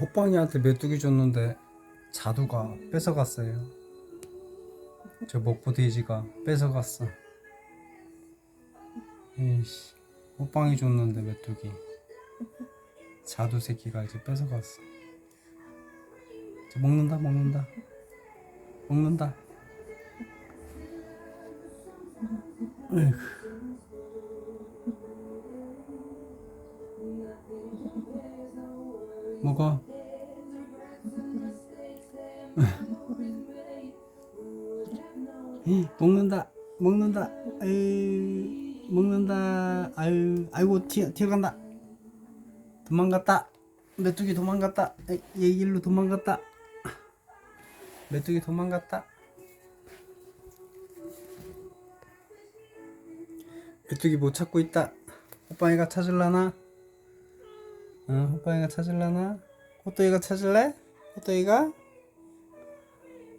호빵이한테 메뚜기 줬는데 자두가 뺏어갔어요. 저 먹보 돼지가 뺏어갔어. 에이씨, 호빵이 줬는데 메뚜기. 자두 새끼가 이제 뺏어갔어. 먹는다, 먹는다, 먹는다. 에휴. 먹어. 이, 먹는다 먹는다 아유 먹는다 아유 아이고 튀어 튀어간다. 도망갔다. 메뚜기 도망갔다. 에이, 얘 일로 도망갔다. 메뚜기 도망갔다. 메뚜기 못 찾고 있다. 호빵이가 찾을라나? 응 호빵이가 찾을라나? 호또이가 찾을래? 호또이가?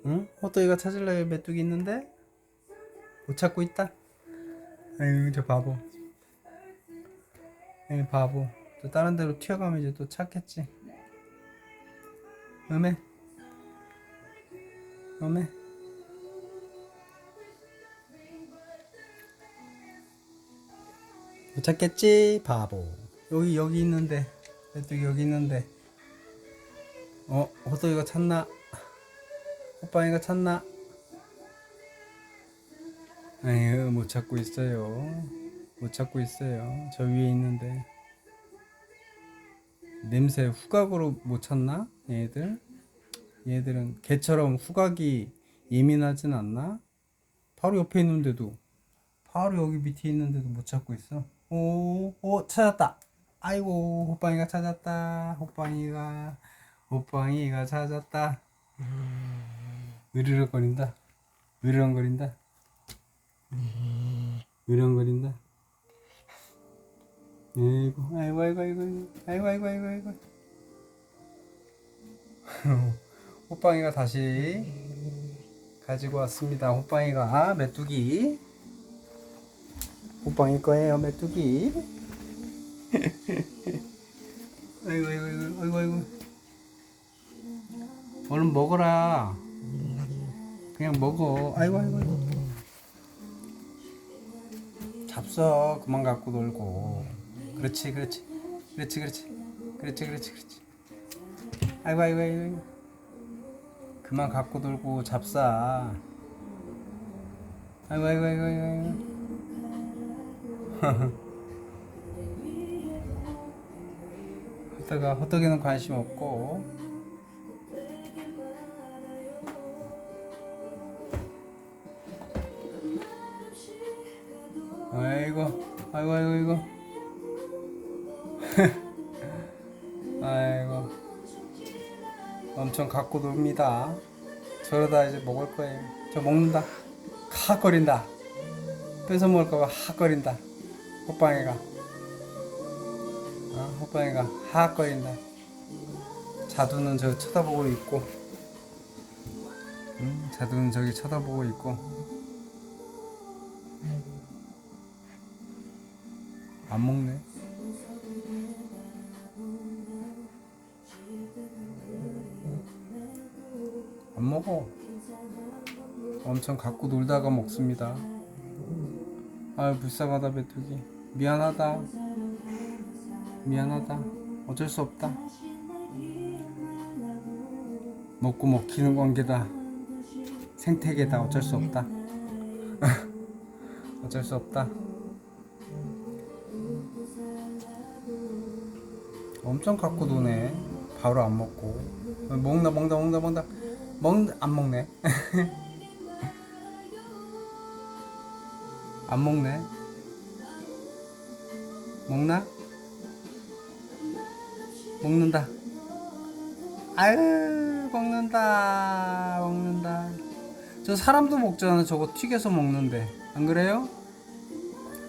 응? 호또이가 찾을래? 메뚜기 있는데 못 찾고 있다. 아유 저 바보. 에이 바보. 또 다른 데로 튀어가면 이제 또 찾겠지. 음에. 음에. 못 찾겠지 바보. 여기 여기 있는데 메뚜기 여기 있는데. 어 호또이가 찾나? 호빵이가 찾나? 아유 못 찾고 있어요. 못 찾고 있어요. 저 위에 있는데 냄새 후각으로 못 찾나? 얘들 얘들은 개처럼 후각이 예민하진 않나? 바로 옆에 있는데도 바로 여기 밑에 있는데도 못 찾고 있어. 오, 오 찾았다. 아이고 호빵이가 찾았다. 호빵이가 호빵이가 찾았다. 으르렁거린다. 으르렁거린다. 으르렁거린다. 아이고, 아이고, 아이고, 아이고, 아이고, 아이고, 아이고, 아이고. 호빵이가 다시 가지고 왔습니다. 호빵이가 메뚜기. 호빵이 거예요, 메뚜기. 아이고, 아이고, 아이고, 아이고, 아이고. 얼른 먹어라. 그냥 먹어. 아이고 아이고 아이고. 잡숴. 그만 갖고 놀고. 그렇지 그렇지. 그렇지 그렇지. 그렇지 그렇지 그렇지. 아이고 아이고 아이고. 그만 갖고 놀고 잡사. 아이고 아이고 아이고 아이고. 헛다가 헛떡이는 관심 없고. 아이고, 아이고, 아이고, 아이고. 아이고. 엄청 갖고 놉니다. 저러다 이제 먹을 거예요. 저 먹는다. 하거린다. 뺏어 먹을까봐 하거린다. 호빵이가. 어, 호빵이가 하거린다. 자두는 저 쳐다보고 있고. 음, 자두는 저기 쳐다보고 있고. 안 먹네. 안 먹어. 엄청 갖고 놀다가 먹습니다. 아유 불쌍하다 메뚜기. 미안하다. 미안하다. 어쩔 수 없다. 먹고 먹히는 관계다. 생태계다. 어쩔 수 없다. 어쩔 수 없다. 엄청 갖고 노네. 바로 안 먹고. 먹나 먹나 먹나 먹나 먹 안 먹네. 안 먹네. 먹나? 먹는다. 아유 먹는다 먹는다. 저 사람도 먹잖아. 저거 튀겨서 먹는데 안 그래요?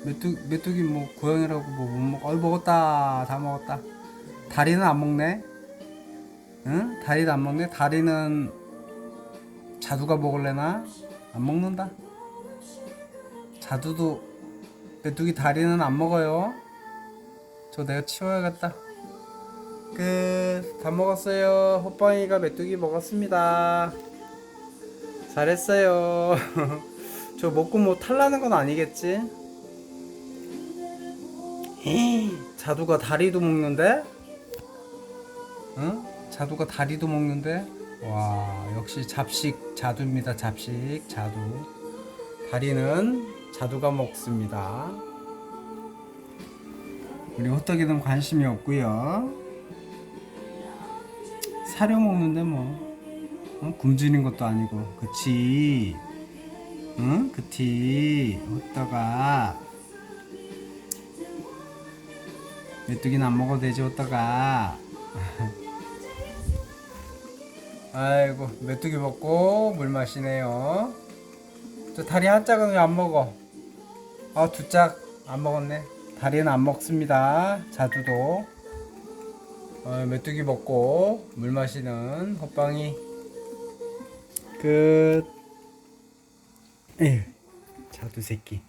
메뚜 메뚜기 뭐 고양이라고 뭐 못 먹. 어이 먹었다 다 먹었다. 다리는 안 먹네. 응? 다리도 안 먹네. 다리는 자두가 먹을래나? 안 먹는다. 자두도 메뚜기 다리는 안 먹어요. 저 내가 치워야겠다. 끝. 다 먹었어요. 호빵이가 메뚜기 먹었습니다. 잘했어요. 저 먹고 뭐 탈라는 건 아니겠지? 자두가 다리도 먹는데? 응? 자두가 다리도 먹는데? 와, 역시 잡식 자두입니다. 잡식 자두. 다리는 자두가 먹습니다. 우리 호떡이는 관심이 없고요. 사료 먹는데 뭐 어? 굶주린 것도 아니고 그치 응? 그치 호떡아 메뚜기는 안 먹어도 되지 호떡아 아이고 메뚜기 먹고 물 마시네요. 저 다리 한 짝은 왜 안 먹어? 아두 짝 안 먹었네. 다리는 안 먹습니다. 자두도. 어, 메뚜기 먹고 물 마시는 호빵이. 끝. 에휴 자두 새끼